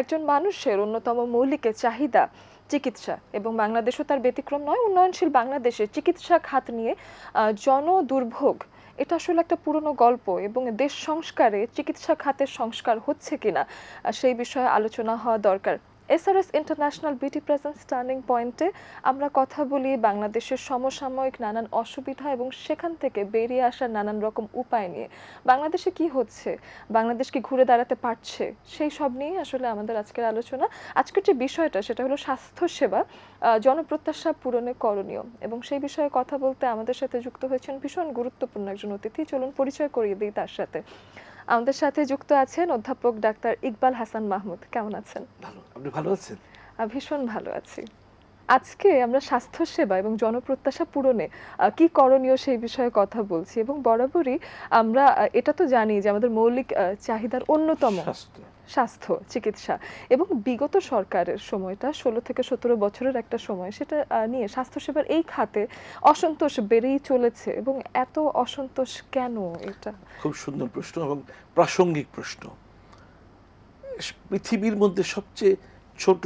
একজন মানুষের অন্যতম মৌলিক চাহিদা চিকিৎসা এবং বাংলাদেশও তার ব্যতিক্রম নয়, উন্নয়নশীল বাংলাদেশে চিকিৎসা খাত নিয়ে জন জনদুর্ভোগ। এটা আসলে একটা পুরনো গল্প এবং দেশ সংস্কারে চিকিৎসা খাতের সংস্কার হচ্ছে কিনা সেই বিষয়ে আলোচনা হওয়া দরকার। SRS international beauty presence turning পয়েন্টে আমরা কথা বলি বাংলাদেশের সমসাময়িক নানান অসুবিধা এবং সেখান থেকে বেরিয়ে আসার নানান রকম উপায় নিয়ে। বাংলাদেশে কি হচ্ছে? বাংলাদেশ কি ঘুরে দাঁড়াতে পারছে? সেই সব নিয়ে আসলে আমাদের আজকের আলোচনা। আজকের যে বিষয়টা, সেটা হলো স্বাস্থ্যসেবা জনপ্রত্যাশা পূরণে করণীয়। এবং সেই বিষয়ে কথা বলতে আমাদের সাথে যুক্ত হয়েছেন ভীষণ গুরুত্বপূর্ণ একজন অতিথি। চলুন পরিচয় করিয়ে দিই তার সাথে। আমাদের সাথে যুক্ত আছেন অধ্যাপক ডাক্তার ইকবাল হাসান মাহমুদ। কেমন আছেন? ভালো। আপনি ভালো আছেন? ভীষণ ভালো আছি। আজকে আমরা স্বাস্থ্যসেবা এবং জনপ্রত্যাশা পূরণে কি করণীয় সেই বিষয়ে কথা বলছি এবং বরাবরই আমরা এটা তো জানি যে আমাদের মৌলিক চাহিদার অন্যতম স্বাস্থ্য। স্বাস্থ্য, চিকিৎসা এবং বিগত সরকারের সময়টা, ষোলো থেকে সতেরো বছরের একটা সময়, সেটা নিয়ে স্বাস্থ্যসেবার এই খাতে অসন্তোষ বেড়েই চলেছে এবং এত অসন্তোষ কেন এটা? খুব সুন্দর প্রশ্ন এবং প্রাসঙ্গিক প্রশ্ন। পৃথিবীর মধ্যে সবচেয়ে ছোট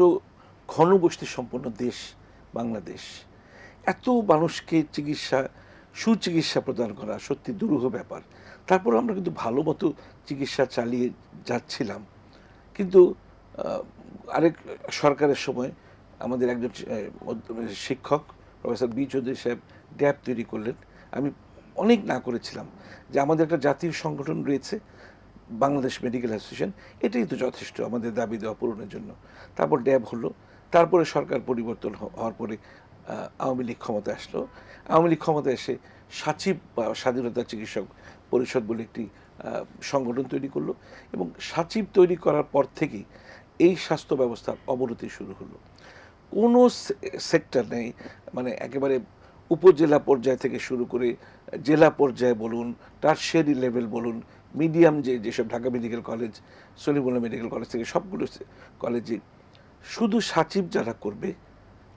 ঘনবসতি সম্পন্ন দেশ বাংলাদেশ। এত মানুষকে চিকিৎসা, সুচিকিৎসা প্রদান করা সত্যি দুরূহ ব্যাপার। তারপর আমরা কিন্তু ভালো মতো চিকিৎসা চালিয়ে যাচ্ছিলাম। কিন্তু আরেক সরকারের সময় আমাদের একজন শিক্ষক, প্রফেসর বি চৌধুরী সাহেব ড্যাব তৈরি করলেন। আমি অনেক না করেছিলাম যে আমাদের একটা জাতীয় সংগঠন রয়েছে, বাংলাদেশ মেডিকেল অ্যাসোসিয়েশন, এটাই তো যথেষ্ট আমাদের দাবি দেওয়া পূরণের জন্য। তারপর ড্যাব হলো, তারপরে সরকার পরিবর্তন হওয়ার পরে আওয়ামী লীগ ক্ষমতা আসলো। আওয়ামী লীগ ক্ষমতা এসে সাচিব বা স্বাধীনতা চিকিৎসক পরিষদ বলে একটি সংগঠন তৈরি করল এবং সাচিব তৈরি করার পর থেকেই এই স্বাস্থ্য ব্যবস্থার অবনতি শুরু হলো। কোনো সেক্টর নেই মানে একেবারে উপজেলা পর্যায় থেকে শুরু করে জেলা পর্যায়ে বলুন টার্সিয়ারি লেভেল বলুন মিডিয়াম যে, যেসব Dhaka medical college Salimullah medical college থেকে সবগুলো কলেজে শুধু সাচিব যারা করবে,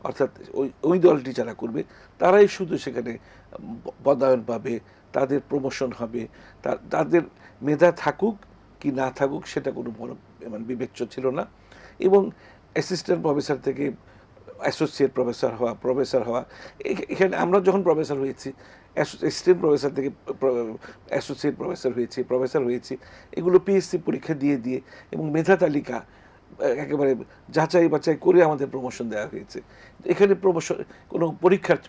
অর্থাৎ ওই ওই দলটি যারা করবে, তারাই শুধু সেখানে পদায়ন পাবে তাদের প্রমোশন হবে তাদের মেধা থাকুক কি না থাকুক সেটা কোনো বড় মানে বিবেচ্য ছিল না। এবং অ্যাসিস্ট্যান্ট প্রফেসর থেকে অ্যাসোসিয়েট প্রফেসর হওয়া প্রফেসর হওয়া এখানে আমরা যখন প্রফেসর হয়েছি অ্যাসিস্ট্যান্ট প্রফেসর থেকে অ্যাসোসিয়েট প্রফেসর হয়েছি প্রফেসর হয়েছি, এগুলো পিএসসি পরীক্ষা দিয়ে দিয়ে এবং মেধা তালিকা একেবারে যাচাই বাছাই করে আমাদের প্রমোশন দেওয়া হয়েছে। এখানে প্রমোশন কোনো পরীক্ষার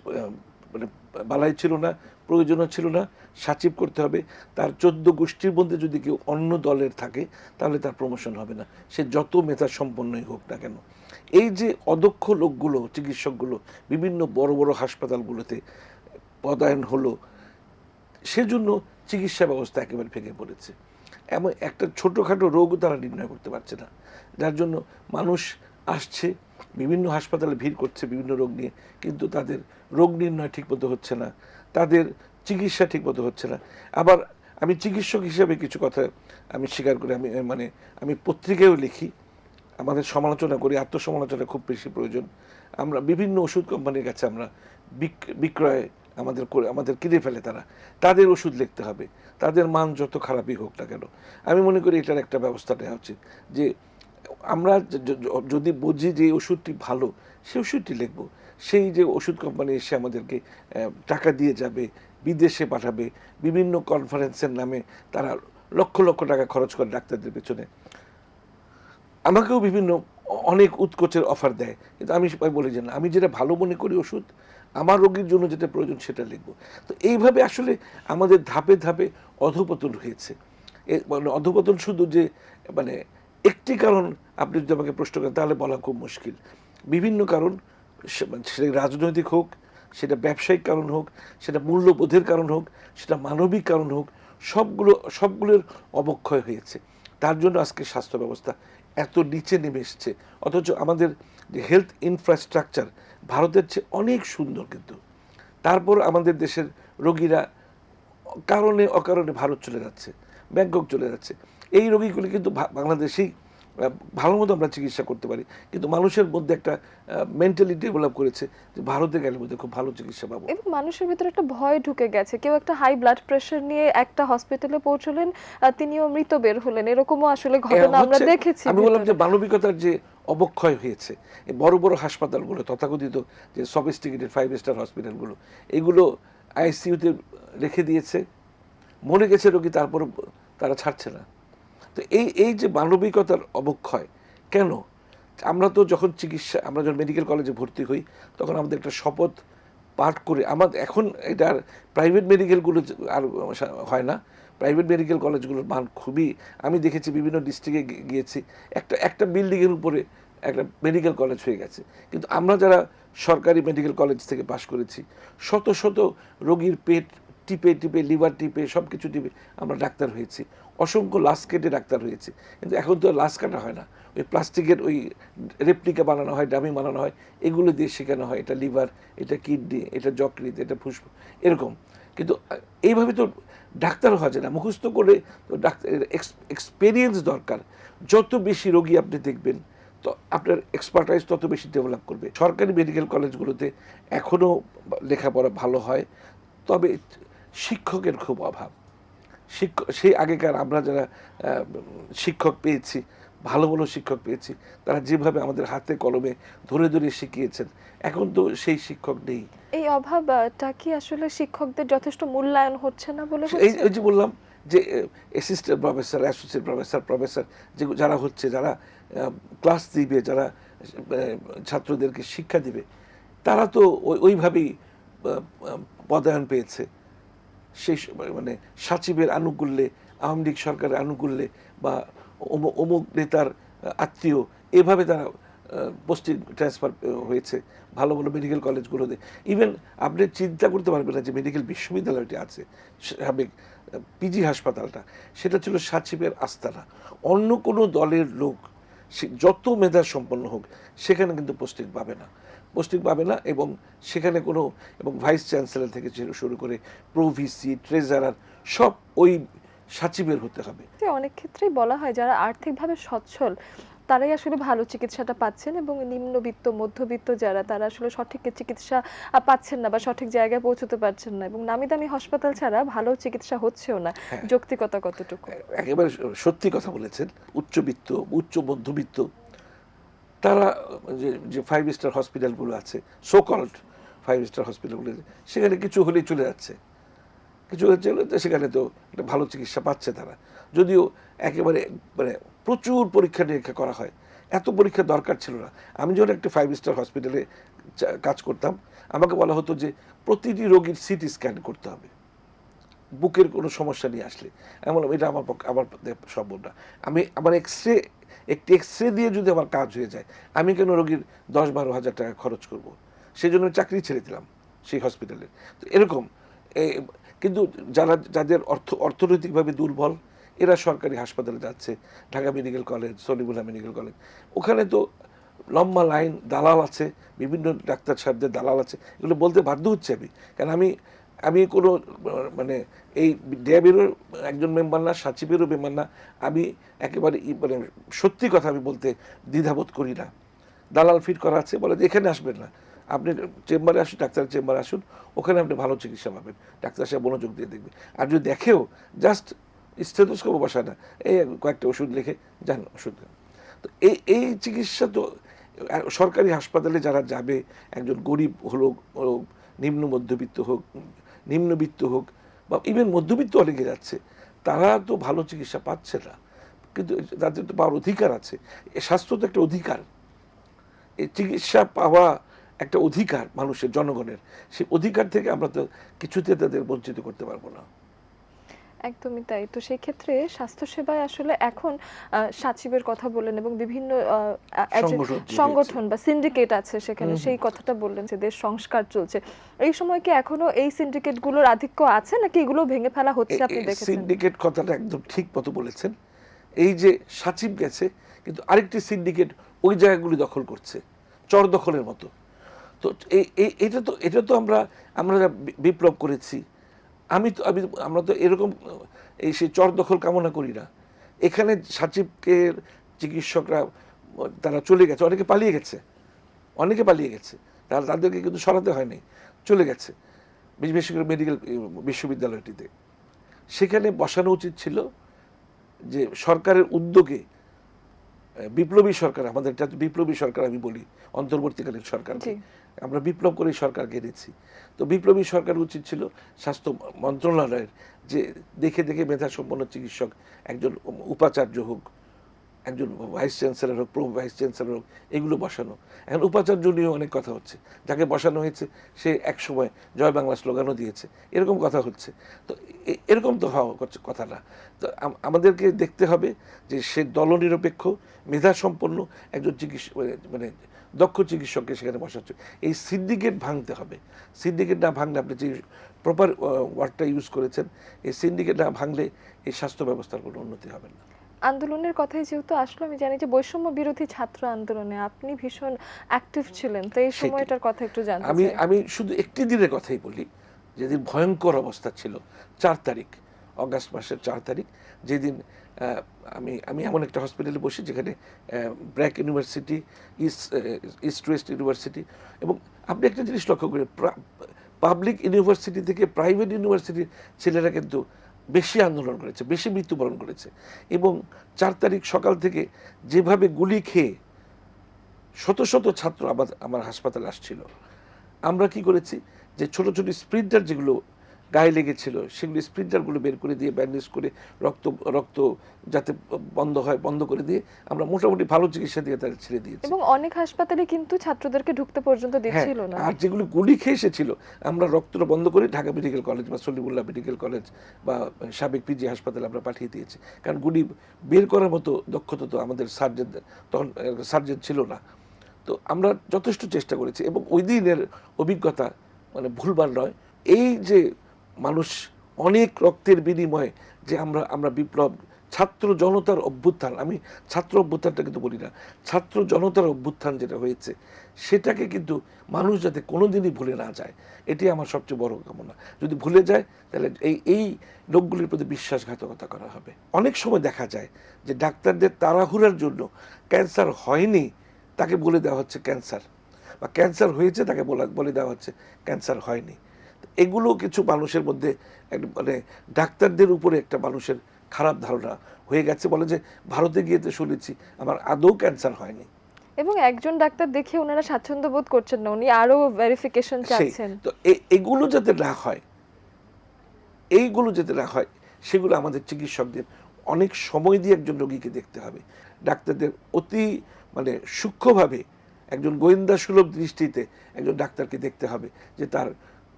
মানে বালাই ছিল না, প্রয়োজনও ছিল না, সাচিব করতে হবে। তার চোদ্দ গোষ্ঠীর মধ্যে যদি কেউ অন্য দলের থাকে, তাহলে তার প্রমোশন হবে না। সে যত মেধা সম্পন্নই হোক না কেন। এই যে অদক্ষ লোকগুলো, চিকিৎসকগুলো, বিভিন্ন বড় বড় হাসপাতালগুলোতে পদায়ন হলো, সেজন্য চিকিৎসা ব্যবস্থা একেবারে ভেঙে পড়েছে। এমন একটা ছোটোখাটো রোগও তারা নির্ণয় করতে পারছে না। যার জন্য মানুষ আসছে বিভিন্ন হাসপাতালে ভিড় করছে বিভিন্ন রোগ নিয়ে, কিন্তু তাদের রোগ নির্ণয় ঠিকমতো হচ্ছে না, তাদের চিকিৎসা ঠিকমতো হচ্ছে না। আবার আমি চিকিৎসক হিসেবে কিছু কথা আমি স্বীকার করি, আমি মানে আমি পত্রিকায়ও লিখি, আমাদের সমালোচনা করি, আত্মসমালোচনা খুব বেশি প্রয়োজন। আমরা বিভিন্ন ওষুধ কোম্পানির কাছে আমরা বিক- বিক্রয় আমাদের করে, আমাদের কিনে ফেলে তারা। তাদের ওষুধ লিখতে হবে, তাদের মান যত খারাপই হোক না কেন। আমি মনে করি এটার একটা ব্যবস্থা নেওয়া উচিত, যে আমরা যদি বুঝি যে ওষুধটি ভালো, সেই ওষুধটি লিখব। সেই যে ওষুধ কোম্পানি এসে আমাদেরকে টাকা দিয়ে যাবে, বিদেশে পাঠাবে, বিভিন্ন কনফারেন্সের নামে তারা লক্ষ লক্ষ টাকা খরচ করে ডাক্তারদের পেছনে। আমাকেও বিভিন্ন অনেক উৎকোচের অফার দেয়। কিন্তু আমি সবাই বলি যে না, আমি যেটা ভালো মনে করি ওষুধ, আমার রোগীর জন্য যেটা প্রয়োজন সেটা লিখব। তো এইভাবে আসলে আমাদের ধাপে ধাপে অধপতন হয়েছে। মানে অধপতন শুধু যে মানে একটি কারণ আপনি যদি আমাকে প্রশ্ন করেন, তাহলে বলা খুব মুশকিল। বিভিন্ন কারণ মানে সেটা রাজনৈতিক হোক, সেটা ব্যবসায়িক কারণ হোক, সেটা মূল্যবোধের কারণ হোক, সেটা মানবিক কারণ হোক, সবগুলো, সবগুলোর অবক্ষয় হয়েছে। তার জন্য আজকে স্বাস্থ্য ব্যবস্থা এত নিচে নেমে এসছে। অথচ আমাদের যে হেলথ ইনফ্রাস্ট্রাকচার ভারতের চেয়ে অনেক সুন্দর কিন্তু। তারপর আমাদের দেশের রোগীরা কারণে অকারণে ভারত চলে যাচ্ছে। ব্যাংকক চলে যাচ্ছে। এই রোগীগুলি কিন্তু বাংলাদেশেই ভালো মতো আমরা চিকিৎসা করতে পারি। কিন্তু মানুষের মধ্যে একটা মেন্টালিটি ডেভেলপ করেছে যে ভারতে গেলে মধ্যে খুব ভালো চিকিৎসা পাবো। এবং মানুষের ভিতরে একটা ভয় ঢুকে গেছে। কেউ একটা হাই ব্লাড প্রেশার নিয়ে একটা হসপিটালে পৌঁছলেন তিনিও মৃত বের হলেন। এরকমও আসলে ঘটনা আমরা দেখেছি আমি বললাম যে মানবিকতার যে অবক্ষয় হয়েছে এই বড় বড় হাসপাতালগুলো তথাকথিত যে সফিস্টিকেটেড ফাইভ স্টার হসপিটালগুলো এগুলো আইসিইউতে রেখে দিয়েছে। মরে গেছে রোগী, তারপর তারা ছাড়ছে না। তো এই এই যে মানবিকতার অবক্ষয়, কেন? আমরা তো যখন চিকিৎসা, আমরা যখন মেডিকেল কলেজে ভর্তি হই, তখন আমাদের একটা শপথ পাঠ করে আমাদের এখন এটা আর প্রাইভেট মেডিকেলগুলো আর হয় না। প্রাইভেট মেডিকেল কলেজগুলোর মান খুবই, আমি দেখেছি বিভিন্ন ডিস্ট্রিক্টে গিয়েছি, একটা একটা বিল্ডিংয়ের উপরে একটা মেডিকেল কলেজ হয়ে গেছে। কিন্তু আমরা যারা সরকারি মেডিকেল কলেজ থেকে পাশ করেছি, শত শত রোগীর পেট টিপে টিপে, লিভার টিপে সব কিছু টিপে আমরা ডাক্তার হয়েছি। অসংখ্য লাশ কেটে ডাক্তার হয়েছে। কিন্তু এখন তো লাশ কাটা হয় না। ওই প্লাস্টিকের ওই রেপ্লিকা বানানো হয়, ডামি বানানো হয়, এগুলো দিয়ে শেখানো হয়। এটা লিভার, এটা কিডনি, এটা যকৃত এটা ফুসফুস এরকম। কিন্তু এইভাবে তো ডাক্তার হওয়া যায় না। মুখস্থ করে তো ডাক্তার এক্সপেরিয়েন্স দরকার। যত বেশি রোগী আপনি দেখবেন, তো আপনার এক্সপার্টাইজ তত বেশি ডেভেলপ করবে। সরকারি মেডিকেল কলেজগুলোতে এখনও লেখাপড়া ভালো হয়। তবে শিক্ষকের খুব অভাব। শিক্ষক সেই আগেকার আমরা যারা শিক্ষক পেয়েছি ভালো ভালো শিক্ষক পেয়েছি তারা যেভাবে আমাদের হাতে কলমে ধরে ধরে শিখিয়েছেন এখন তো সেই শিক্ষক নেই। এই অভাবটা কি আসলে শিক্ষকদের যথেষ্ট মূল্যায়ন হচ্ছে না বলে এই যে বললাম যে assistant professor associate professor professor যে যারা হচ্ছে যারা ক্লাস দিবে যারা ছাত্রদেরকে শিক্ষা দিবে তারা তো ওই- ওইভাবেই পদায়ন পেয়েছে। সেই মানে সাচিবের আনুকূল্যে, আওয়ামী লীগ সরকারের আনুকূল্যে বা অমুক অমুক নেতার আত্মীয়, এভাবে তারা পোস্টিং ট্রান্সফার হয়েছে। ভালো ভালো মেডিকেল কলেজগুলোতে ইভেন আপনি চিন্তা করতে পারবেন না যে মেডিকেল বিশ্ববিদ্যালয়টি আছে, সাবেক পিজি হাসপাতালটা। সেটা ছিল সাচিবের আস্তানা। অন্য কোনো দলের লোক, সে যত মেধা সম্পন্ন হোক, সেখানে কিন্তু পোস্টিং পাবে না। পোস্টিং পাবে না এবং সেখানে কোনো এবং ভাইস চ্যান্সেলর থেকে শুরু- করে প্রভিসি ট্রেজারার সব ওই সাচিবের হতে হবে। অনেক ক্ষেত্রেই বলা হয় যারা আর্থিকভাবে সচ্ছল তারাই আসলে ভালো চিকিৎসাটা পাচ্ছেন এবং নিম্নবিত্ত মধ্যবিত্ত যারা তারা আসলে সঠিক চিকিৎসা পাচ্ছেন না বা সঠিক জায়গায় পৌঁছতে পারছেন না এবং নামি দামি হাসপাতাল ছাড়া ভালো চিকিৎসা হচ্ছেও না হ্যাঁ। যৌক্তিকতা কতটুকু? একেবারে সত্যি কথা বলেছেন। উচ্চবিত্ত উচ্চ মধ্যবিত্ত তারা যে যে ফাইভ স্টার হসপিটালগুলো আছে সো কল্ড ফাইভ স্টার হসপিটালগুলো সেখানে কিছু হলেই চলে যাচ্ছে। কিছু হচ্ছে সেখানে তো একটা ভালো চিকিৎসা পাচ্ছে তারা। যদিও একেবারে মানে প্রচুর পরীক্ষা নিরীক্ষা করা হয়। এত পরীক্ষা দরকার ছিল না। আমি যখন একটা ফাইভ স্টার হসপিটালে কাজ করতাম, আমাকে বলা হতো যে প্রতিটি রোগীর সিটি স্ক্যান করতে হবে। বুকের কোনো সমস্যা নিয়ে আসলে। আমি বললাম এটা আমার পক্ষে আমার সম্ভব না আমি, আমার এক্স রে একটি এক্স রে দিয়ে যদি আমার কাজ হয়ে যায়, আমি কেন রোগীর দশ বারো হাজার টাকা খরচ করব? সেই জন্য আমি চাকরি ছেড়ে দিলাম সেই হসপিটালে তো এরকম কিন্তু যারা, যাদের অর্থ, অর্থনৈতিকভাবে দুর্বল, এরা সরকারি হাসপাতালে যাচ্ছে, Dhaka medical college Salimullah medical college. ওখানে তো লম্বা লাইন, দালাল আছে, বিভিন্ন ডাক্তার সাহেবদের দালাল আছে, এগুলো বলতে বাধ্য হচ্ছে আমি। কারণ আমি আমি কোনো মানে এই ড্যাবেরও একজন মেম্বার না, সাচিবেরও মেম্বার না, আমি একেবারে মানে সত্যি কথা আমি বলতে দ্বিধাবোধ করি না। দালাল ফিট করা আছে, বলে এখানে আসবেন না। আপনি চেম্বারে আসুন, ডাক্তারের চেম্বারে আসুন, ওখানে আপনি ভালো চিকিৎসা পাবেন। ডাক্তার সাহেব মনোযোগ দিয়ে দেখবে। আর যদি দেখেও জাস্ট স্টেথোস্কোপও বসায় না, এই কয়েকটা ওষুধ লিখে যান ওষুধ। তো এই এই চিকিৎসা তো সরকারি হাসপাতালে যারা যাবে, একজন গরিব হলো নিম্ন মধ্যবিত্ত হোক নিম্নবিত্ত হোক বা ইভেন মধ্যবিত্ত অনেকে যাচ্ছে, তারা তো ভালো চিকিৎসা পাচ্ছে না। কিন্তু তাদের তো পাওয়ার অধিকার আছে। স্বাস্থ্য তো একটা অধিকার। এই চিকিৎসা পাওয়া একটা অধিকার মানুষের, জনগণের। সেই অধিকার থেকে আমরা তো কিছুতে তাদের বঞ্চিত করতে পারব না। একদমই তাই। তো সেই ক্ষেত্রে স্বাস্থ্যসেবায় আসলে এখন সাচিবের কথা বললেন এবং বিভিন্ন সংগঠন বা সিন্ডিকেট আছে সেখানে। সেই কথাটা বললেন যে দেশ সংস্কার চলছে। এই সময় কি এখনও এই সিন্ডিকেটগুলোর আধিক্য আছে নাকি এগুলো ভেঙে ফেলা হচ্ছে আপনি দেখেছেন? সিন্ডিকেট কথাটা একদম ঠিক মতো বলেছেন। এই যে সাচিব গেছে কিন্তু আরেকটি সিন্ডিকেট ওই জায়গাগুলি দখল করছে চর দখলের মতো। তো এই এটা তো এটা তো আমরা আমরা বিপ্লব করেছি আমি তো আমি আমরা তো এরকম, এই সেই চর দখল কামনা করি না। এখানে সাচিবকে চিকিৎসকরা, তারা চলে গেছে। অনেকে পালিয়ে গেছে। অনেকে পালিয়ে গেছে। তারা তাদেরকে কিন্তু সরাতে হয়নি। চলে গেছে। বিশেষ করে মেডিকেল বিশ্ববিদ্যালয়টিতে। সেখানে বসানো উচিত ছিল যে সরকারের উদ্যোগে বিপ্লবী সরকার, আমাদের বিপ্লবী সরকার আমি বলি, অন্তর্বর্তীকালীন সরকার। আমরা বিপ্লব করে সরকার গেড়েছি তো বিপ্লবী সরকার উচিত ছিল স্বাস্থ্য মন্ত্রণালয়ের যে দেখে দেখে মেধা সম্পন্ন চিকিৎসক একজন উপাচার্য হোক, একজন ভাইস চ্যান্সেলর হোক প্রো ভাইস চ্যান্সেলর হোক, এগুলো বসানো। এখন উপাচার্য নিয়েও অনেক কথা হচ্ছে। যাকে বসানো হয়েছে, সে এক সময় জয় বাংলা স্লোগানও দিয়েছে। এরকম কথা হচ্ছে। তো এরকম তো হওয়া কথা না। তো আমাদেরকে দেখতে হবে যে সে দলনিরপেক্ষ মেধা সম্পন্ন একজন চিকিৎসক মানে দক্ষ চিকিৎসককে সেখানে বসাচ্ছে এই সিন্ডিকেট ভাঙতে হবে। সিন্ডিকেট না ভাঙলে আপনি যে প্রপার ওয়ার্ডটা ইউজ করেছেন এই সিন্ডিকেট না ভাঙলে এই স্বাস্থ্য ব্যবস্থার কোনো উন্নতি হবে না। আন্দোলনের কথাই যেহেতু আসলো আমি জানি যে বৈষম্য বিরোধী ছাত্র আন্দোলনে আপনি ভীষণ অ্যাক্টিভ ছিলেন তো এই সময়টার কথা একটু জানতে আমি আমি শুধু একটি দিনের কথাই বলি যেদিন ভয়ঙ্কর অবস্থা ছিল চার তারিখ অগাস্ট মাসের চার তারিখ, যেদিন আমি আমি এমন একটা হসপিটালে বসি যেখানে BRAC university east east west university এবং আপনি একটা জিনিস লক্ষ্য করেন পাবলিক ইউনিভার্সিটি থেকে প্রাইভেট ইউনিভার্সিটির ছেলেরা কিন্তু বেশি আন্দোলন করেছে, বেশি মৃত্যুবরণ করেছে এবং চার তারিখ সকাল থেকে যেভাবে গুলি খেয়ে শত শত ছাত্র আমার আমার হাসপাতালে আসছিল। আমরা কি করেছি যে ছোট ছোট স্প্রিন্টার যেগুলো গায়ে লেগেছিল। সেগুলো স্প্রিন্টারগুলো বের করে দিয়ে ব্যান্ডেজ করে রক্ত রক্ত যাতে বন্ধ হয় বন্ধ করে দিয়ে আমরা মোটামুটি ভালো চিকিৎসা দিয়ে তাদের ছেড়ে দিয়েছি। এবং অনেক হাসপাতালে কিন্তু ছাত্রদেরকে ঢুকতে পর্যন্ত হ্যাঁ দিচ্ছিল না। আর যেগুলো গুলি খেয়ে এসেছিল আমরা রক্তটা বন্ধ করে ঢাকা মেডিকেল কলেজ বা সলিমুল্লাহ মেডিকেল কলেজ বা সাবেক পিজি হাসপাতালে আমরা পাঠিয়ে দিয়েছি। কারণ গুলি বের করার মতো দক্ষতা তো আমাদের সার্জেন তখন সার্জেন ছিল না। তো আমরা যথেষ্ট চেষ্টা করেছি এবং ওই দিনের অভিজ্ঞতা মানে ভুলবার নয়। এই যে মানুষ অনেক রক্তের বিনিময়ে যে আমরা আমরা বিপ্লব, ছাত্র জনতার অভ্যুত্থান, আমি ছাত্র অভ্যুত্থানটা কিন্তু বলি না, ছাত্র জনতার অভ্যুত্থান যেটা হয়েছে, সেটাকে কিন্তু মানুষ যাতে কোনোদিনই ভুলে না যায়, এটি আমার সবচেয়ে বড় কামনা। যদি ভুলে যায়, তাহলে এই এই লোকগুলির প্রতি বিশ্বাসঘাতকতা করা হবে। অনেক সময় দেখা যায় যে ডাক্তারদের তাড়াহুড়ার জন্য ক্যান্সার হয়নি, তাকে বলে দেওয়া হচ্ছে ক্যান্সার, বা ক্যান্সার হয়েছে তাকে বলা, বলে দেওয়া হচ্ছে ক্যান্সার হয়নি। এগুলো কিছু মানুষের মধ্যে মানে ডাক্তারদের উপরে একটা মানুষের খারাপ ধারণা হয়ে গেছে। বলে যে ভারতে গিয়ে তো শুনেছি আমার আদৌ ক্যান্সার হয়নি। এবং একজন ডাক্তার দেখে ওনারা স্বাচ্ছন্দ্য বোধ করছেন না উনি আরও ভেরিফিকেশন চাচ্ছেন। তো এগুলো যাতে না হয় এইগুলো যাতে না হয় সেগুলো আমাদের চিকিৎসকদের অনেক সময় দিয়ে একজন রোগীকে দেখতে হবে। ডাক্তারদের অতি মানে সূক্ষ্মভাবে একজন গোয়েন্দা সুলভ দৃষ্টিতে একজন ডাক্তারকে দেখতে হবে যে তার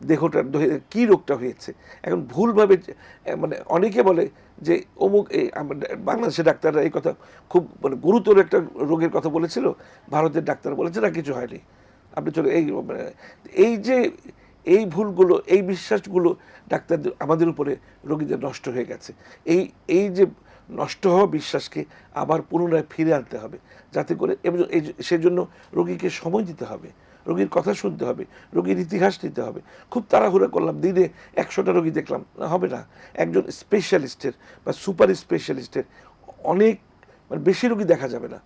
দেহটার দেহে কি রোগটা হয়েছে? এখন ভুলভাবে মানে অনেকে বলে যে, অমুক এই বাংলাদেশের ডাক্তাররা এই কথা খুব মানে গুরুতর একটা রোগের কথা বলেছিল, ভারতের ডাক্তার বলেছে, না কিছু হয়নি। আপনি চলে, এই মানে এই যে, এই ভুলগুলো, এই বিশ্বাসগুলো ডাক্তারদের, আমাদের উপরে রোগীদের নষ্ট হয়ে গেছে। এই এই যে নষ্ট হওয়া বিশ্বাসকে আবার পুনরায় ফিরে আনতে হবে, যাতে করে এবং সেজন্য রোগীকে সময় দিতে হবে। রোগীর কথা শুনতে হবে, রোগীর ইতিহাস নিতে হবে। খুব তাড়াহুড়া করলাম, দিনে একশোটা রোগী দেখলাম। না, হবে না। একজন স্পেশালিস্টের বা সুপার স্পেশালিস্টের অনেক মানে বেশি রোগী দেখা যাবে না।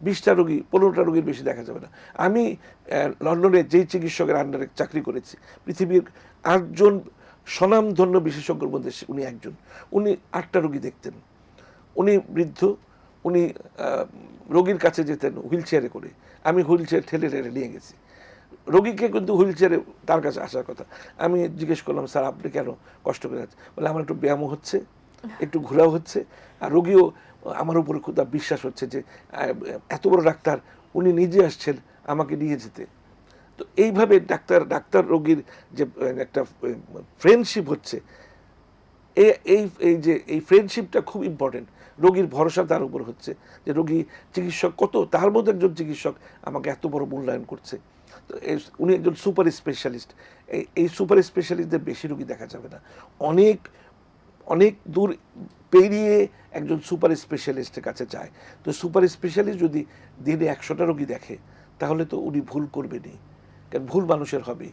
বিশটা রোগী, পনেরোটা রোগীর বেশি দেখা যাবে না। আমি লন্ডনে যেই চিকিৎসকের আন্ডারে চাকরি করেছি, পৃথিবীর আটজন স্বনামধন্য বিশেষজ্ঞর মধ্যে উনি একজন। উনি আটটা রোগী দেখতেন। উনি বৃদ্ধ, উনি রোগীর কাছে যেতেন হুইল চেয়ারে করে। আমি হুইল চেয়ার ঠেলে ঠেলে নিয়ে গেছি। রোগীকে কিন্তু হুইল চেয়ারে তার কাছে আসার কথা। আমি জিজ্ঞেস করলাম, স্যার, আপনি কেন কষ্ট করে যাচ্ছেন? বলে, আমার একটু ব্যায়ামও হচ্ছে, একটু ঘোরাও হচ্ছে। আর রোগীও আমার উপরে খুব বিশ্বাস হচ্ছে যে এত বড় ডাক্তার, উনি নিজে আসছেন আমাকে নিয়ে যেতে। তো এইভাবে ডাক্তার ডাক্তার রোগীর যে একটা ফ্রেন্ডশিপ হচ্ছে এই এই এই যে, এই ফ্রেন্ডশিপটা খুব ইম্পর্টেন্ট রোগীর ভরসা তার উপর হচ্ছে যে, রোগী চিকিৎসক কত, তার মধ্যে একজন চিকিৎসক আমাকে এত বড় মূল্যায়ন করছে। উনি একজন সুপার স্পেশালিস্ট। এই এই সুপার স্পেশালিস্টদের বেশি রুগী দেখা যাবে না। অনেক অনেক দূর পেরিয়ে একজন সুপার স্পেশালিস্টের কাছে যায়। তো সুপার স্পেশালিস্ট যদি দিনে একশোটা রুগী দেখে, তাহলে তো উনি ভুল করবেনি কারণ ভুল মানুষের হবে।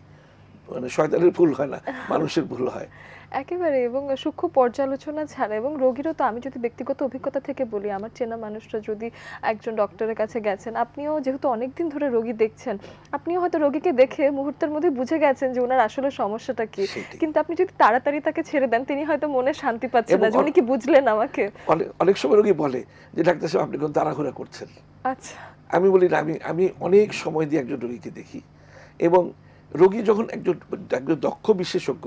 মানে শয়তানের ভুল হয় না, মানুষের ভুল হয়। একেবারে এবং সূক্ষ্ম পর্যালোচনা ছাড়া এবং রোগীরও তো আমি যদি ব্যক্তিগত অভিজ্ঞতা থেকে বলি আমার চেনা মানুষরা যদি একজন ডক্টরের কাছে গেছেন আপনিও যেহেতু অনেকদিন ধরে রোগী দেখছেন আপনিও হয়তো রোগীকে দেখে মুহূর্তের মধ্যে বুঝে গেছেন যে ওনার আসলে সমস্যাটা কি। কিন্তু আপনি যদি তাড়াতাড়ি তাকে ছেড়ে দেন তিনি হয়তো মনে শান্তি পাচ্ছেন না যে উনি কি বুঝলেন আমাকে। অনেক অনেক সময় রোগী বলে যে ডাক্তার সাহেব আপনি কোন তাড়াহুড়া করছেন? আচ্ছা। আমি বলি না আমি আমি অনেক সময় দিয়ে একজন রোগীকে দেখি। এবং রোগী যখন একজন একজন দক্ষ বিশেষজ্ঞ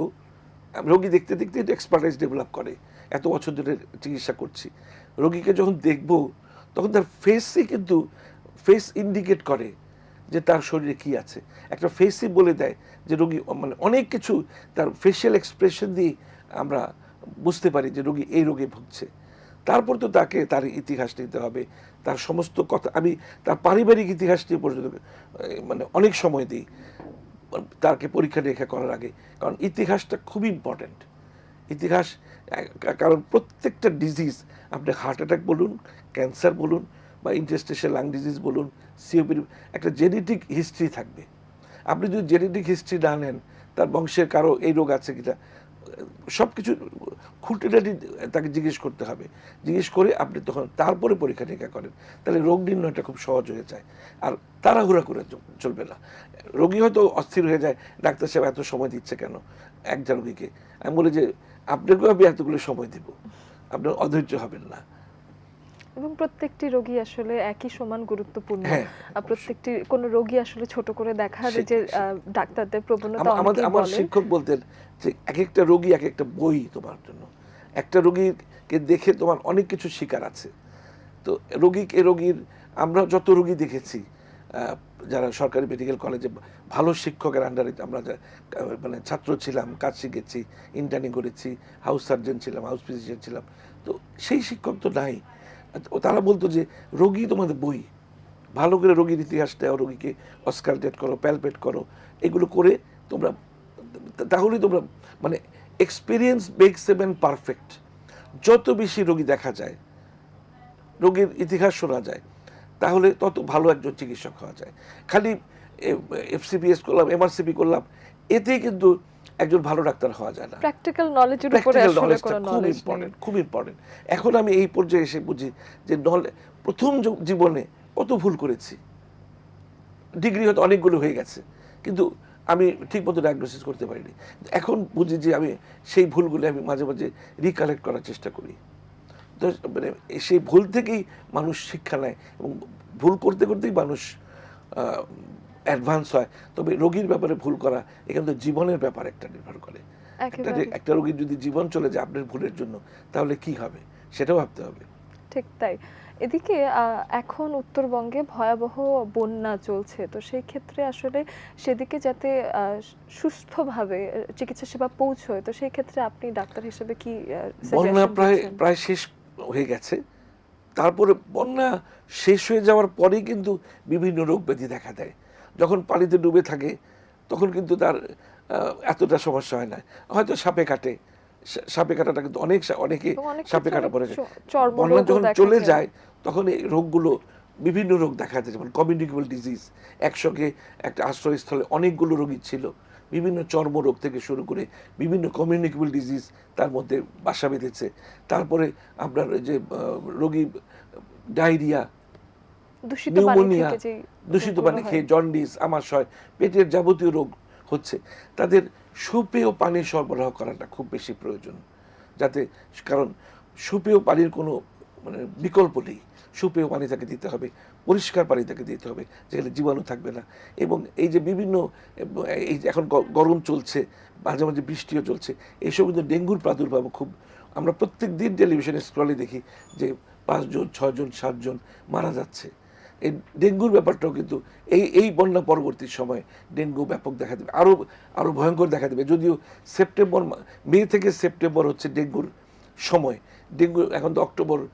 রোগী দেখতে দেখতে একটু এক্সপার্টাইজ ডেভেলপ করে। এত বছর ধরে চিকিৎসা করছি। রোগীকে যখন দেখব, তখন তার ফেসে কিন্তু ফেস ইন্ডিকেট করে যে তার শরীরে কি আছে। একটা ফেসই বলে দেয় যে রোগী মানে অনেক কিছু তার ফেশিয়াল এক্সপ্রেশন দিয়ে আমরা বুঝতে পারি যে রোগী এই রোগে ভুগছে। তারপর তো তাকে তার ইতিহাস নিতে হবে। তার সমস্ত কথা, আমি তার পারিবারিক ইতিহাস নিয়ে পর্যন্ত মানে অনেক সময় দিই। তাকে পরীক্ষা নিরীক্ষা করার আগে। কারণ ইতিহাসটা খুব ইম্পর্ট্যান্ট ইতিহাস কারণ প্রত্যেকটা ডিজিজ আপনি হার্ট অ্যাটাক বলুন ক্যান্সার বলুন, বা ইন্টেস্টেশন লাং ডিজিজ বলুন সিওপির একটা জেনেটিক হিস্ট্রি থাকবে। আপনি যদি জেনেটিক হিস্ট্রি না নেন, তার বংশের কারও এই রোগ আছে কিনা সব কিছু খুঁটিনাটি তাকে জিজ্ঞেস করতে হবে। জিজ্ঞেস করে আপনি তখন তারপরে পরীক্ষা নিরীক্ষা করেন। তাহলে রোগ নির্ণয়টা খুব সহজ হয়ে যায়। আর তাড়াহুড়া করে চলবে না। রোগী হয়তো অস্থির হয়ে যায়, ডাক্তার সাহেব এত সময় দিচ্ছে কেন? একটা রোগীকে। আমি বলি যে, আপনাকেও আমি এতগুলো সময় দেব। আপনার অধৈর্য হবেন না। এবং প্রত্যেকটি রোগী আসলে একই সমান গুরুত্বপূর্ণ। হ্যাঁ, প্রত্যেকটি কোন রোগী আসলে ছোট করে দেখার যে ডাক্তারদের প্রবণতা আমাদের আমার শিক্ষক বলতেন যে এক একটা রোগী এক একটা বই তোমার জন্য। একটা রোগীকে দেখে তোমার অনেক কিছু শিকার আছে। তো রোগীকে রোগীর আমরা যত রোগী দেখেছি যারা সরকারি মেডিকেল কলেজে ভালো শিক্ষকের আন্ডারে আমরা মানে ছাত্র ছিলাম কাজ শিখেছি ইন্টার্নিং করেছি হাউস সার্জন ছিলাম হাউস ফিজিশিয়ান ছিলাম। তো সেই শিক্ষক তো নাই। তারা বলতো যে, রোগী তোমাদের বই। ভালো করে রোগীর ইতিহাস দেওয়া রোগীকে অস্কালটেট করো, প্যালপেট করো। এগুলো করে তোমরা, তাহলেই তোমরা মানে এক্সপিরিয়েন্স মেক্স সেভেন পারফেক্ট যত বেশি রোগী দেখা যায়, রোগীর ইতিহাস শোনা যায়, তাহলে তত ভালো একজন চিকিৎসক হওয়া যায়। খালি এফসিপিএস করলাম, এমআরসিপি করলাম, এতেই কিন্তু একজন ভালো ডাক্তার হওয়া যায় না। প্র্যাকটিক্যাল নলেজের উপরে আসলে কোনো খুব নলেজ নেই। ইম্পর্টেন্ট খুব ইম্পর্টেন্ট এখন আমি এই পর্যায়ে এসে বুঝি যে প্রথম জীবনে কত ভুল করেছি। ডিগ্রি হয়তো অনেকগুলো হয়ে গেছে কিন্তু আমি ঠিক মতো ডায়াগনোসিস করতে পারিনি। এখন বুঝি যে আমি সেই ভুলগুলো আমি মাঝে মাঝে রিকালেক্ট করার চেষ্টা করি। তো মানে সেই ভুল থেকেই মানুষ শিক্ষা নেয় এবং ভুল করতে করতেই মানুষ অ্যাডভান্স হয় তবে রোগীর ব্যাপারে ভুল করা এখানে তো জীবনের ব্যাপার একটা নির্ভর করে। একটা একটা রোগীর যদি জীবন চলে যায় আপনার ভুলের জন্য তাহলে কি হবে? সেটাও ভাবতে হবে। ঠিক তাই। এদিকে এখন উত্তরবঙ্গে ভয়াবহ বন্যা চলছে তো সেই ক্ষেত্রে আসলে সেদিকে যাতে সুস্থভাবে চিকিৎসা সেবা পৌঁছয় তো সেই ক্ষেত্রে আপনি ডাক্তার হিসেবে কি বন্যা প্রায় প্রায় শেষ হয়ে গেছে। তারপরে বন্যা শেষ হয়ে যাওয়ার পরেই কিন্তু বিভিন্ন রোগ ব্যাধি দেখা দেয়। যখন পানিতে ডুবে থাকে তখন কিন্তু তার এতটা সমস্যা হয় না। হয়তো সাপে কাটে। সাপে কাটাটা কিন্তু অনেক অনেকে সাপে কাটা অনেক পড়ে যায় বন্যা যখন চলে যায়। তখন এই রোগগুলো বিভিন্ন রোগ দেখা যায়। যেমন কমিউনিকেবল ডিজিজ একসঙ্গে একটা আশ্রয়স্থলে অনেকগুলো রোগী ছিল। বিভিন্ন চর্মরোগ থেকে শুরু করে বিভিন্ন কমিউনিকেবল ডিজিজ তার মধ্যে বাসা বেঁধেছে। তারপরে আপনার যে রোগী ডায়রিয়া নিউমোনিয়া দূষিত পানি খেয়ে জন্ডিস আমাশয় পেটের যাবতীয় রোগ হচ্ছে। তাদের সুপেয় পানি সরবরাহ করাটা খুব বেশি প্রয়োজন। যাতে কারণ সুপেয় পানির কোনো মানে বিকল্প নেই। সুপেয় পানি তাকে দিতে হবে পরিষ্কার পানি তাকে দিতে হবে যেখানে জীবাণু থাকবে না। এবং এই যে বিভিন্ন এই যে এখন গরম চলছে মাঝে মাঝে বৃষ্টিও চলছে এইসব কিন্তু ডেঙ্গুর প্রাদুর্ভাব খুব। আমরা প্রত্যেক দিন টেলিভিশনে স্ক্রলে দেখি যে পাঁচজন ছজন সাতজন মারা যাচ্ছে। এই ডেঙ্গুর ব্যাপারটাও কিন্তু এই এই বন্যা পরবর্তী সময় ডেঙ্গু ব্যাপক দেখা দেবে, আরও আরও ভয়ঙ্কর দেখা দেবে। যদিও সেপ্টেম্বর মা- থেকে সেপ্টেম্বর হচ্ছে ডেঙ্গুর সময়। ডেঙ্গু এখন তো অক্টোবর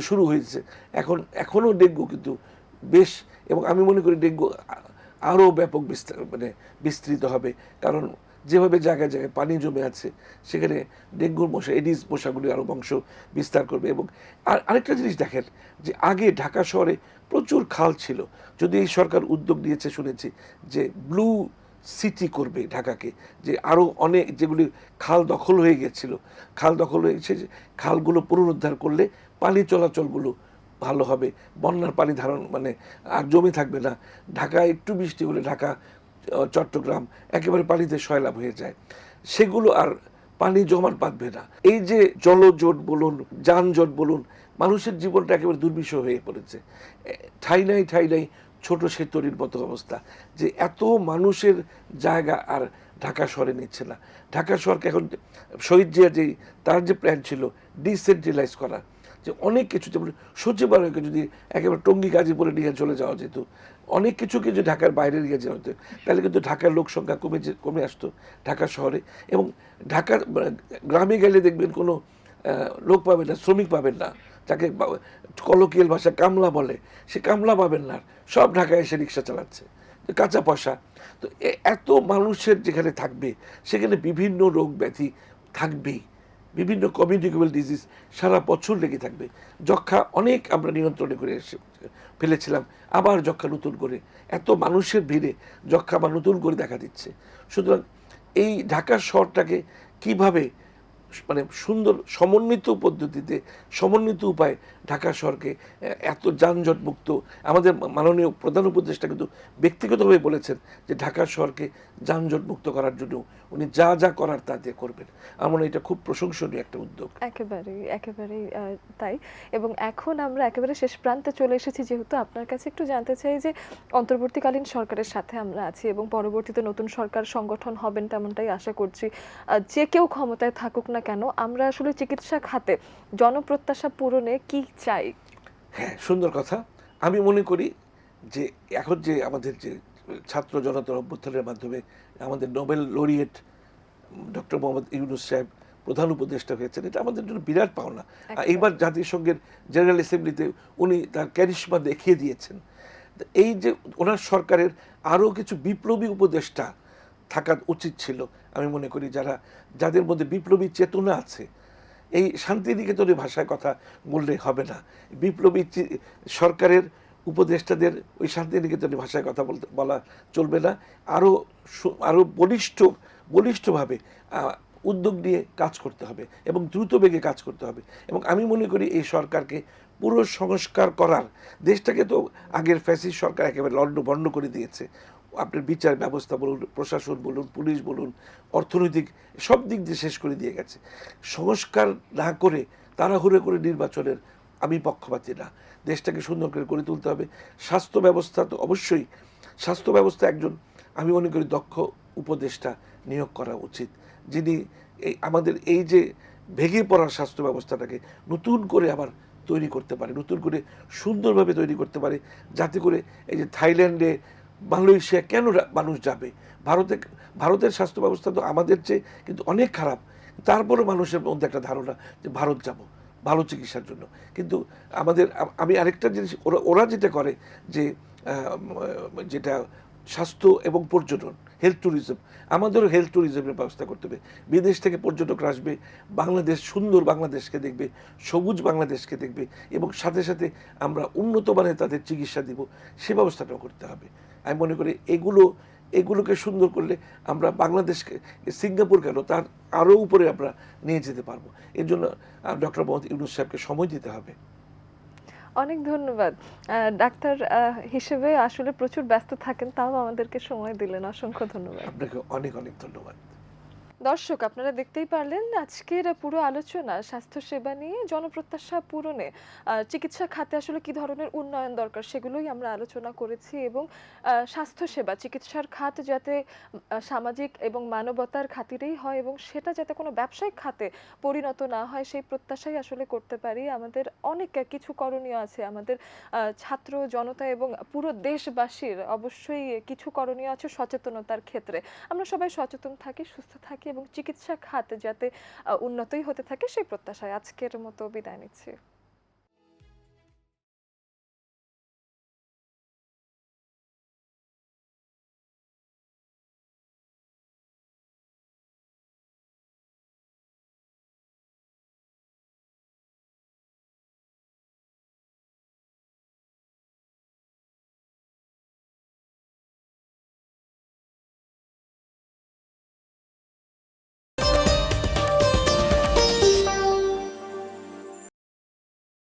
শুরু হয়েছে। এখন, এখনও ডেঙ্গু কিন্তু বেশ, এবং আমি মনে করি ডেঙ্গু আরও ব্যাপক বিস্তার মানে বিস্তৃত হবে। কারণ যেভাবে জায়গায় জায়গায় পানি জমে আছে, সেখানে ডেঙ্গুর মশা, এডিস মশাগুলি আরও বংশ বিস্তার করবে। এবং আর আরেকটা জিনিস দেখেন যে আগে ঢাকা শহরে প্রচুর খাল ছিল। যদি এই সরকার উদ্যোগ নিয়েছে, শুনেছি যে ব্লু সিটি করবে ঢাকাকে, যে আরও অনেক যেগুলি খাল দখল হয়ে গেছিল, খাল দখল হয়ে যে খালগুলো পুনরুদ্ধার করলে পানি চলাচলগুলো ভালো হবে। বন্যার পানি ধারণ মানে আর জমে থাকবে না। ঢাকা একটু বৃষ্টি হলে ঢাকা চট্টগ্রাম একেবারে পানিতে সয়লাভ হয়ে যায়। সেগুলো আর পানি জমাট বাঁধবে না। এই যে জলজট বলুন, যানজট বলুন, মানুষের জীবনটা একেবারে দুর্বিষহ হয়ে পড়েছে। ঠাই নাই ঠাই নাই ছোট সেতরির মতো অবস্থা যে এত মানুষের জায়গা আর ঢাকা শহরে নিচ্ছে না। ঢাকা শহরকে এখন শহীদ জিয়া যে তার যে প্ল্যান ছিল ডিসেন্ট্রালাইজ করা, যে অনেক কিছু, যেমন সচিবালয়কে যদি একেবারে টঙ্গী গাজীপুরে নিয়ে চলে যাওয়া যেত অনেক কিছুকে যদি ঢাকার বাইরে নিয়ে যাওয়া হতো, তাহলে কিন্তু ঢাকার লোক সংখ্যা কমে যে- কমে আসতো ঢাকা শহরে। এবং ঢাকার গ্রামে গেলে দেখবেন কোনো লোক পাবেন না, শ্রমিক পাবেন না। যাকে কলকিয়াল ভাষা কামলা বলে, সে কামলা পাবেন না সব ঢাকায় এসে রিক্সা চালাচ্ছে কাঁচা পয়সা। তো এত মানুষের যেখানে থাকবে, সেখানে বিভিন্ন রোগ ব্যাধি থাকবেই। বিভিন্ন কমিউনিকেবল ডিজিজ সারা বছর লেগে থাকবে। যক্ষা অনেক আমরা নিয়ন্ত্রণে করে এসে ফেলেছিলাম, আবার যক্ষা নতুন করে। এত মানুষের ভিড়ে যক্ষা আবার নতুন করে দেখা দিচ্ছে। সুতরাং এই ঢাকার শহরটাকে কীভাবে মানে সুন্দর সমন্বিত পদ্ধতিতে, সমন্বিত উপায়ে ঢাকা শহরকে এত যানজট মুক্ত আমাদের মাননীয় প্রধান উপদেষ্টা কিন্তু ব্যক্তিগতভাবে বলেছেন যে ঢাকা শহরকে যানজট মুক্ত করার জন্য উনি যা যা করার তা দিয়ে করবেন। আমার এটা খুব প্রশংসনীয় একটা উদ্যোগ। একেবারেই একেবারেই তাই। এবং এখন আমরা একেবারে শেষ প্রান্তে চলে এসেছি, যেহেতু আপনার কাছে একটু জানতে চাই যে অন্তর্বর্তীকালীন সরকারের সাথে আমরা আছি এবং পরবর্তীতে নতুন সরকার সংগঠন হবেন তেমনটাই আশা করছি। যে কেউ ক্ষমতায় থাকুক না কেন? আমরা আসলে চিকিৎসা খাতে জনপ্রত্যাশা পূরণে কি চাই? হ্যাঁ সুন্দর কথা। আমি মনে করি যে এখন যে আমাদের যে ছাত্র জনতার অভ্যুত্থানের মাধ্যমে আমাদের Nobel laureate doctor Mohammad Yunus Saheb প্রধান উপদেষ্টা হয়েছেন এটা আমাদের জন্য বিরাট পাওনা। আর এইবার জাতিসংঘের জেনারেল অ্যাসেম্বলিতে উনি তার ক্যারিশমা দেখিয়ে দিয়েছেন। এই যে ওনার সরকারের আরও কিছু বিপ্লবী উপদেষ্টা থাকা উচিত ছিল আমি মনে করি যারা, যাদের মধ্যে বিপ্লবী চেতনা আছে, এই শান্তিনিকেতনের ভাষায় কথা বললে হবে না। বিপ্লবী সরকারের উপদেষ্টাদের ওই শান্তিনিকেতনের ভাষায় কথা বলতে, বলা চলবে না। আরও আরও বলিষ্ঠ, বলিষ্ঠভাবে উদ্যোগ নিয়ে কাজ করতে হবে এবং দ্রুত বেগে কাজ করতে হবে। এবং আমি মনে করি এই সরকারকে পুরো সংস্কার করার, দেশটাকে তো আগের ফ্যাসিস্ট সরকার একেবারে লন্ড বন্ড করে দিয়েছে। আপনার বিচার ব্যবস্থা বলুন, প্রশাসন বলুন, পুলিশ বলুন, অর্থনৈতিক সব দিক দিয়ে শেষ করে দিয়ে গেছে। সংস্কার না করে তাড়াহুড়ো করে নির্বাচনের আমি পক্ষপাতি না। দেশটাকে সুন্দর করে গড়ে তুলতে হবে। স্বাস্থ্য ব্যবস্থা তো অবশ্যই, স্বাস্থ্য ব্যবস্থা একজন, আমি মনে করি, দক্ষ উপদেষ্টা নিয়োগ করা উচিত। যিনি এই আমাদের এই যে ভেঙে পড়ার স্বাস্থ্য ব্যবস্থাটাকে নতুন করে আবার তৈরি করতে পারে, নতুন করে সুন্দরভাবে তৈরি করতে পারে, যাতে করে এই যে থাইল্যান্ডে মালয়েশিয়া কেন মানুষ যাবে? ভারতে ভারতের স্বাস্থ্য ব্যবস্থা তো আমাদের চেয়ে কিন্তু অনেক খারাপ। তারপরে মানুষের মধ্যে একটা ধারণা যে ভারত যাব, ভালো চিকিৎসার জন্য। কিন্তু আমাদের আমি আরেকটা জিনিস, ওরা ওরা যেটা করে যে যেটা স্বাস্থ্য এবং পর্যটন হেলথ ট্যুরিজম আমাদেরও হেলথ ট্যুরিজমের ব্যবস্থা করতে হবে। বিদেশ থেকে পর্যটকরা আসবে, বাংলাদেশ, সুন্দর বাংলাদেশকে দেখবে, সবুজ বাংলাদেশকে দেখবে এবং সাথে সাথে আমরা উন্নত মানের তাদের চিকিৎসা দিব, সে ব্যবস্থাটাও করতে হবে। আমি মনে করি এগুলো এগুলোকে সুন্দর করলে আমরা বাংলাদেশকে সিঙ্গাপুর কেন তার আরও উপরে আমরা নিয়ে যেতে পারব। এর জন্য ডক্টর মোহাম্মদ ইউনুস সাহেবকে সময় দিতে হবে। অনেক ধন্যবাদ। ডাক্তার হিসেবে আসলে প্রচুর ব্যস্ত থাকেন তাও আমাদেরকে সময় দিলেন। অসংখ্য ধন্যবাদ। আপনাকে অনেক অনেক ধন্যবাদ। দর্শক, আপনারা দেখতেই পারলেন আজকের পুরো আলোচনা স্বাস্থ্যসেবা নিয়ে, জনপ্রত্যাশা পূরণে। চিকিৎসা খাতে আসলে কি ধরনের উন্নয়ন দরকার সেগুলোই আমরা আলোচনা করেছি এবং স্বাস্থ্যসেবা, চিকিৎসার খাত যাতে সামাজিক এবং মানবতার খাতিরেই হয় এবং সেটা যাতে কোনো ব্যবসায়িক খাতে পরিণত না হয়, সেই প্রত্যাশাই আসলে করতে পারি। আমাদের অনেক কিছু করণীয় আছে। আমাদের ছাত্র জনতা এবং পুরো দেশবাসীর অবশ্যই কিছু করণীয় আছে সচেতনতার ক্ষেত্রে। আমরা সবাই সচেতন থাকি, সুস্থ থাকি এবং চিকিৎসা খাত যাতে উন্নতই হতে থাকে সেই প্রত্যাশায় আজকের মতো বিদায় নিচ্ছি।